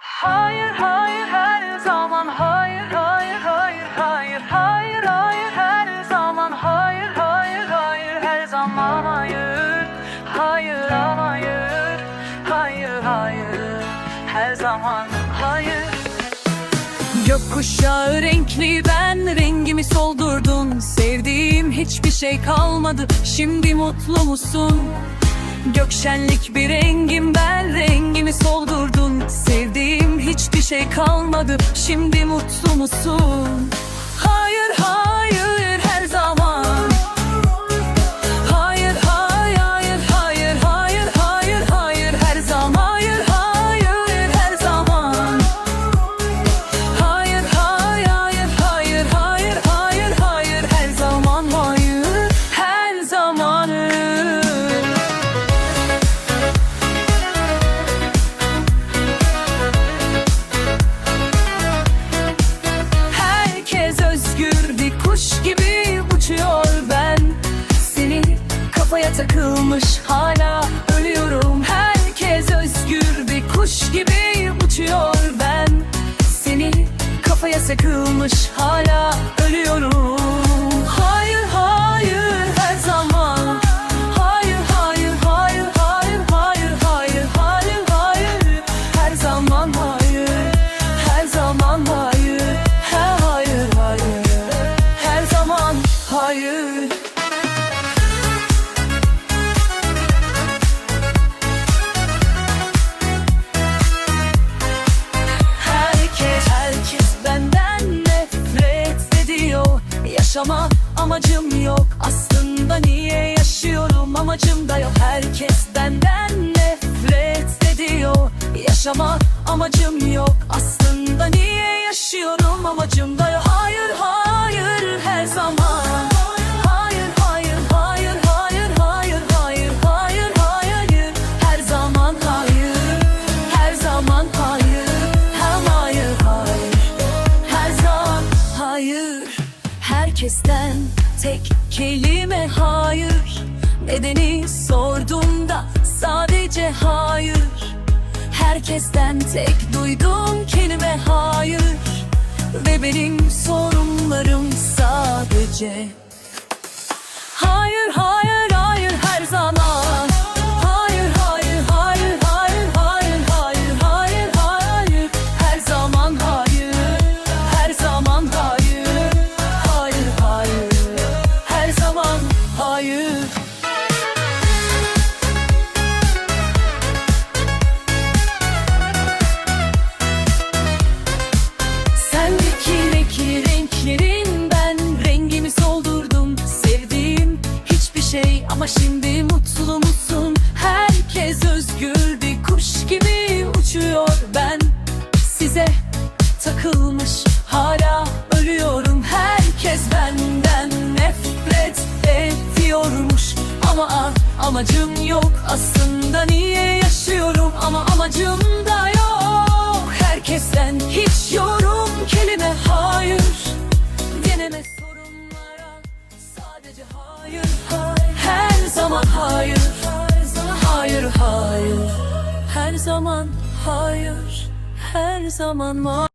Hayır hayır her zaman. Hayır hayır hayır hayır. Hayır hayır her zaman. Hayır hayır hayır her zaman. Hayır hayır hayır. Hayır hayır her zaman. Hayır. Gökkuşağı renkli ben rengimi soldurdun. Sevdiğim hiçbir şey kalmadı. Şimdi mutlu musun? Gökşenlik bir rengim kalmadı şimdi mutlu musun? Kuş gibi uçuyor ben. Seni kafaya takılmış hala ölüyorum. Herkes özgür bir kuş gibi uçuyor ben. Seni kafaya takılmış hala ölüyorum amacım yok. Aslında niye yaşıyorum? Amacım da yok. Herkes benden nefret ediyor. Yaşama amacım yok. Aslında niye yaşıyorum? Amacım da yok. Hayır hayır her zaman. Hayır hayır hayır hayır hayır hayır hayır hayır. Her zaman hayır. Her zaman hayır. Hayır hayır. Her zaman hayır. Herkesten tek kelime hayır. Nedeni sorduğumda sadece hayır. Herkesten tek duyduğum kelime hayır. Ve benim sorunlarım sadece şimdi mutlu musun? Herkes özgür bir kuş gibi uçuyor. Ben Size takılmış hala ölüyorum. Herkes benden nefret ediyormuş. Ama amacım yok. Aslında niye yaşıyorum? Ama amacım zaman hayır Her zaman hayır